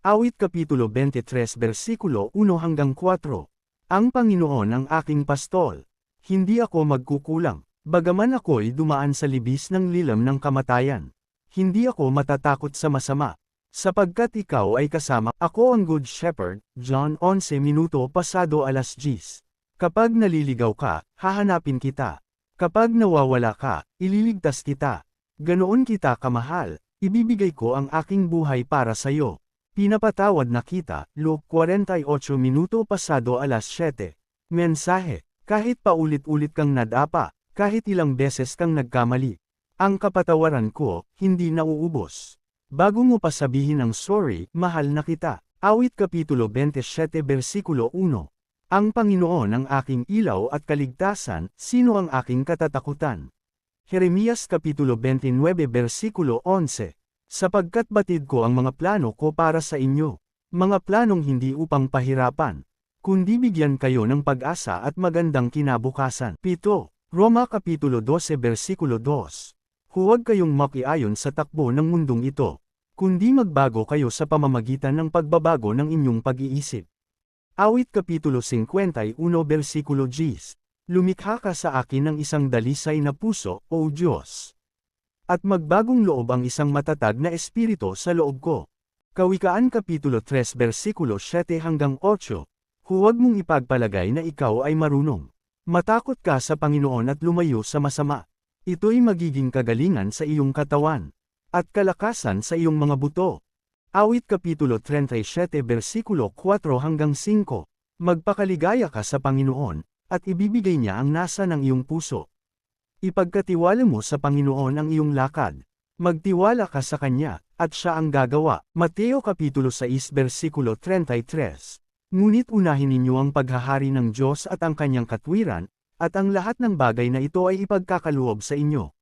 Awit Kapitulo 23 Versikulo 1 hanggang 4. Ang Panginoon ang aking pastol. Hindi ako magkukulang. Bagaman ako'y dumaan sa libis ng lilam ng kamatayan. Hindi ako matatakot sa masama. Sapagkat ikaw ay kasama, ako ang Good Shepherd, John 11 minuto pasado alas 10. Kapag naliligaw ka, hahanapin kita. Kapag nawawala ka, ililigtas kita. Ganoon kita kamahal, ibibigay ko ang aking buhay para sayo. Pinapatawad na kita, Luke 48 minuto pasado alas 7. Mensahe, kahit paulit-ulit kang nadapa, kahit ilang beses kang nagkamali. Ang kapatawaran ko, hindi nauubos. Bago mo pa sabihin ang sorry, mahal na kita. Awit Kapitulo 27 Versikulo 1. Ang Panginoon ang aking ilaw at kaligtasan, sino ang aking katatakutan? Jeremias Kapitulo 29 Versikulo 11 sapagkat batid ko ang mga plano ko para sa inyo. Mga planong hindi upang pahirapan, kundi bigyan kayo ng pag-asa at magandang kinabukasan. 7. Roma Kapitulo 12 Versikulo 2 Huwag kayong makiayon sa takbo ng mundong ito, kundi magbago kayo sa pamamagitan ng pagbabago ng inyong pag-iisip. Awit Kapitulo 51 Versikulo 10 Lumikha ka sa akin ng isang dalisay na puso, O Diyos at magbagong loob ang isang matatag na espiritu sa loob ko. Kawikaan Kapitulo 3 versikulo 7 hanggang 8, Huwag mong ipagpalagay na ikaw ay marunong. Matakot ka sa Panginoon at lumayo sa masama. Ito'y magiging kagalingan sa iyong katawan, at kalakasan sa iyong mga buto. Awit Kapitulo 37 versikulo 4 hanggang 5, Magpakaligaya ka sa Panginoon, at ibibigay niya ang nasa ng iyong puso. Ipagkatiwala mo sa Panginoon ang iyong lakad. Magtiwala ka sa Kanya, at Siya ang gagawa. Mateo Kapitulo 6 versikulo 33. Ngunit unahin ninyo ang paghahari ng Diyos at ang Kanyang katwiran, at ang lahat ng bagay na ito ay ipagkakaluob sa inyo.